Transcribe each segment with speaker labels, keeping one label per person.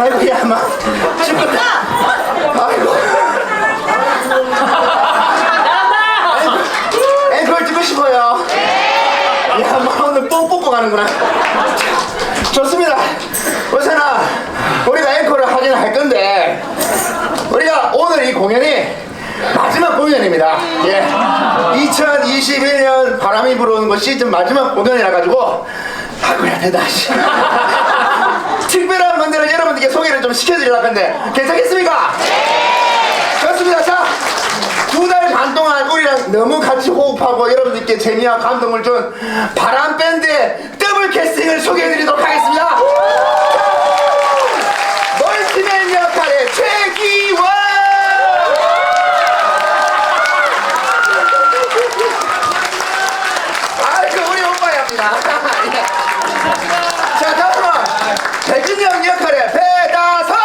Speaker 1: 아이고야 마. 죽겠다. 아이고. 앵콜 찍고 싶어요. 야마 오늘 뽕 뽑고 가는구나. 좋습니다. 우선아 우리가 앵콜을 하긴 할 건데 우리가 오늘 이 공연이 마지막 공연입니다. 예. 2021년 바람이 불어오는 것 시즌 마지막 공연이라 가지고 아이고야 대단하시. 좀 시켜드리려고 하는데 괜찮겠습니까? 좋습니다. 자, 두 달 반 동안 우리랑 너무 같이 호흡하고 여러분들께 재미와 감동을 준 바람 밴드의 더블 캐스팅을 소개해드리도록 하겠습니다. 멀티맨 역할의 최기원! 아이고 우리 오빠야입니다. 자 다음은 백은영 역할의 배다성!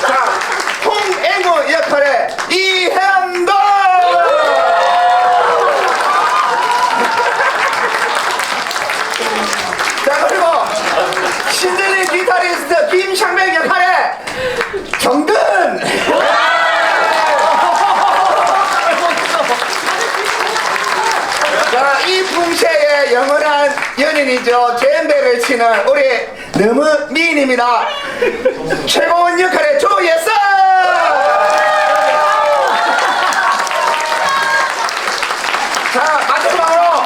Speaker 1: 자, 홍앵호 역할의 이현도! 자, 그리고 신들린 기타리스트 김창백 역할의 정근! 풍채의 영원한 연인이죠. 잼배를 치는 우리 너무 미인입니다. 최고원 역할의 조예서! 자, 마지막으로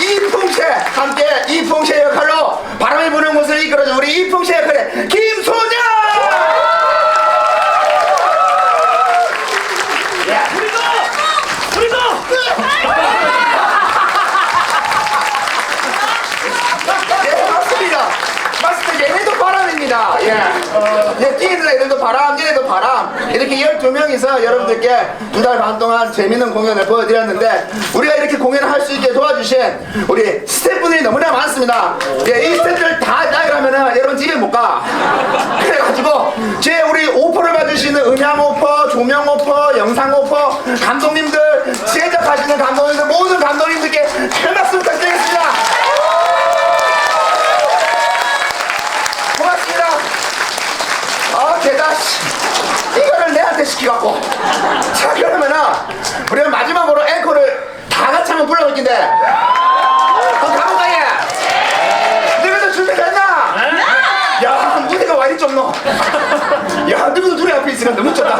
Speaker 1: 이풍채 함께 이풍채 역할로 바람이 부는 곳을 이끌어준 우리 이풍채 역할의 김소녀! 야,
Speaker 2: 그리고 그리고
Speaker 1: 예, 맞습니다. 맞습니다. 얘네도 바람입니다. 예. 애들도 바람, 얘네도 바람. 이렇게 12명이서 여러분들께 두 달 반 동안 재밌는 공연을 보여드렸는데, 우리가 이렇게 공연을 할 수 있게 도와주신 우리 스태프분들이 너무나 많습니다. 예, 이 스태프들 다 나가면은 여러분 집에 못 가. 그래가지고, 제 우리 오퍼를 받으시는 음향 오퍼, 조명 오퍼, 영상 오퍼, 감독님들, 제작하시는 감독님들, 모든 감독님들께 큰 박수 부탁드리겠습니다. 고맙습니다. 아, 대다. 이거를 내한테 시키갖고. 자, 그러면은, 우리가 마지막으로 앵콜을 다 같이 한번 불러볼 텐데. 그럼 가볼까, 얘? 너희들 준비됐나? 야, 무대가 와 이리 좁노? 야, 너희들 둘이 앞에 있으니까 너무 좁다.